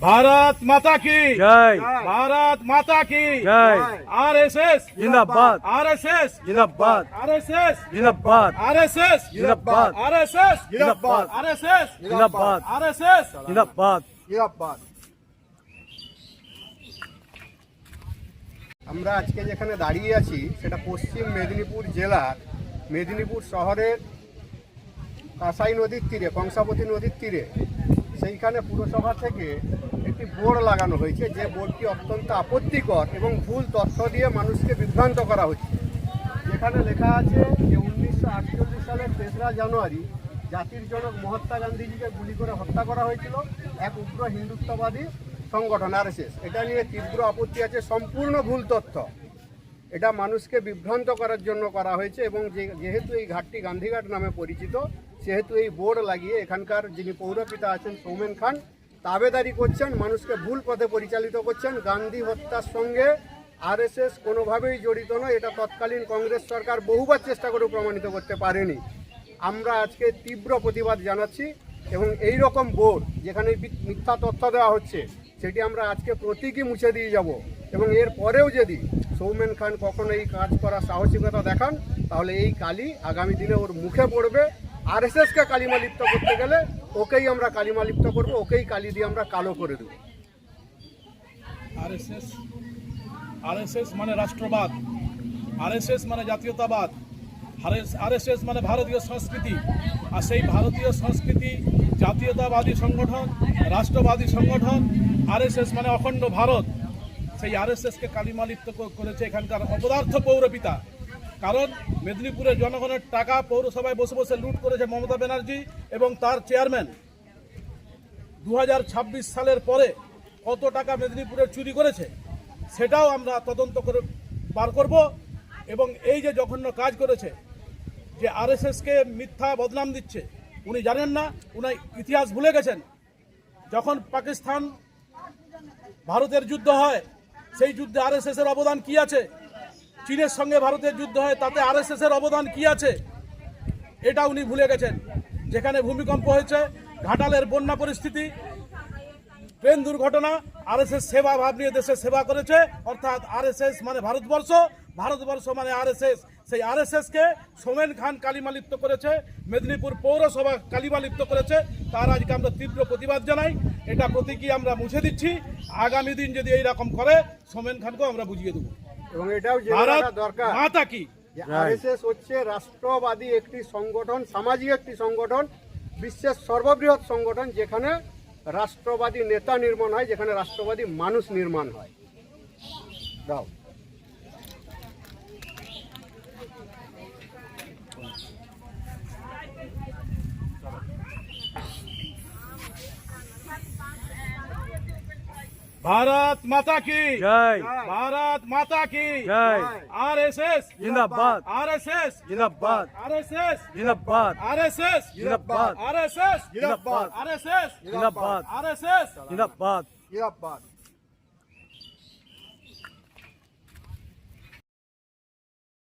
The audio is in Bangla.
भारत माता की जय भारत माता की जय आरएसएस जिंदाबाद आरएसएस जिंदाबाद आरएसएस जिंदाबाद आरएसएस जिंदाबाद आरएसएस जिंदाबाद आरएसएस जिंदाबाद आरएसएस जिंदाबाद জিরাবাদ আমরা আজকে যেখানে দাঁড়িয়ে আছি সেটা পশ্চিম মেদিনীপুর জেলার মেদিনীপুর শহরের কাঁসাই নদীর তীরে, কংসাবতী নদীর তীরে, সেইখানে পুরসভা থেকে একটি বোর্ড লাগানো হয়েছে। যে বোর্ডটি অত্যন্ত আপত্তিকর এবং ভুল তথ্য দিয়ে মানুষকে বিভ্রান্ত করা হচ্ছে। যেখানে লেখা আছে যে উনিশশো আটচল্লিশ সালের তেসরা জানুয়ারি জাতির জনক মহাত্মা গান্ধীজিকে গুলি করে হত্যা করা হয়েছিল এক উগ্র হিন্দুত্ববাদী সংগঠন, আরএসএস। এটা নিয়ে তীব্র আপত্তি আছে, সম্পূর্ণ ভুল তথ্য। এটা মানুষকে বিভ্রান্ত করার জন্য করা হয়েছে এবং যেহেতু এই ঘাটটি গান্ধীঘাট নামে পরিচিত সেহেতু এই বোর্ড লাগিয়ে এখানকার যিনি পৌরপিতা আছেন সৌমেন খান, তাবেদারি করছেন, মানুষকে ভুল পথে পরিচালিত করছেন, গান্ধী হত্যার সঙ্গে আরএসএস কোনোভাবেই জড়িত নয়, এটা তৎকালীন কংগ্রেস সরকার বহুবার চেষ্টা করে প্রমাণিত করতে পারেনি। আমরা আজকে তীব্র প্রতিবাদ জানাচ্ছি এবং এই রকম বোর্ড যেখানে মিথ্যা তথ্য দেওয়া হচ্ছে, সেটি আমরা আজকে প্রতীকী মুছে দিয়ে যাব। এবং এর পরেও যদি সৌমেন খান কখনো এই কাজ করার সাহসিকতা দেখান, তাহলে এই কালি আগামী দিনে ওর মুখে পড়বে। আরএসএসকে কালিমা লিপ্ত করতে গেলে ওকেই আমরা কালিমা লিপ্ত করব, ওকেই কালি দিয়ে আমরা কালো করে দেবো। আরএসএস আরএসএস মানে রাষ্ট্রবাদ আরএসএস মানে জাতীয়তাবাদ আরএসএস মানে ভারতীয় সংস্কৃতি। আর সেই ভারতীয় সংস্কৃতি জাতীয়তাবাদী সংগঠন, রাষ্ট্রবাদী সংগঠন আরএসএস মানে অখণ্ড ভারত। সেই আর এস আরএসএসকে কালিমালিপ্ত ক- করেছে এখানকার অপদার্থ পৌরপিতা। কারণ মেদিনীপুরের জনগণের টাকা পৌরসভায় বসে বসে লুট করেছে মমতা ব্যানার্জি এবং তার চেয়ারম্যান। দু হাজার ছাব্বিশ সালের পরে কত টাকা মেদিনীপুরের চুরি করেছে, সেটাও আমরা তদন্ত করে বার করব এবং এই যে জঘন্য কাজ করেছে, যে আরএসএসকে মিথ্যা বদনাম দিচ্ছে, উনি জানেন না উনি ইতিহাস ভুলে গেছেন। যখন পাকিস্তান ভারতের যুদ্ধ হয়, সেই যুদ্ধে আরএসএস এর অবদান কি আছে? চীনের সঙ্গে ভারতের যুদ্ধ হয়, তাতে আরএসএস এর অবদান কি আছে? এটা উনি ভুলে গেছেন। যেখানে ভূমিকম্প হয়েছে, ঘাটালের বন্যা পরিস্থিতি, ট্রেন দুর্ঘটনা আরএসএস সেবা ভাব নিয়ে দেশের সেবা করেছে, অর্থাৎ আরএসএস মানে ভারতবর্ষ ভারতবর্ষ মানে আরএসএস সেই আর আরএসএসকে সোমেন খান কালিমালিপ্ত করেছে, মেদিনীপুর পৌরসভা কালিমালিপ্ত করেছে। তার আজকে আমরা তীব্র প্রতিবাদ জানাই। এটা প্রতীকী আমরা মুছে দিচ্ছি। আগামী দিন যদি এই রকম করে, সোমেন খানকেও আমরা বুঝিয়ে দেবো। এবং এটাও জেনে ভারত রাখা দরকার মাতা কি? যে আরএসএস হচ্ছে রাষ্ট্রবাদী একটি সংগঠন সামাজিক একটি সংগঠন বিশ্বের সর্ববৃহৎ সংগঠন যেখানে রাষ্ট্রবাদী নেতা নির্মাণ হয় যেখানে রাষ্ট্রবাদী মানুষ নির্মাণ হয়। দাও। भारत माता की। जय। भारत माता की। जय। आरएसएस। जिंदाबाद। आरएसएस। जिंदाबाद। आरएसएस। जिंदाबाद। आरएसएस। जिंदाबाद। आरएसएस। जिंदाबाद। आरएसएस। जिंदाबाद। आरएसएस। जिंदाबाद। जिंदाबाद।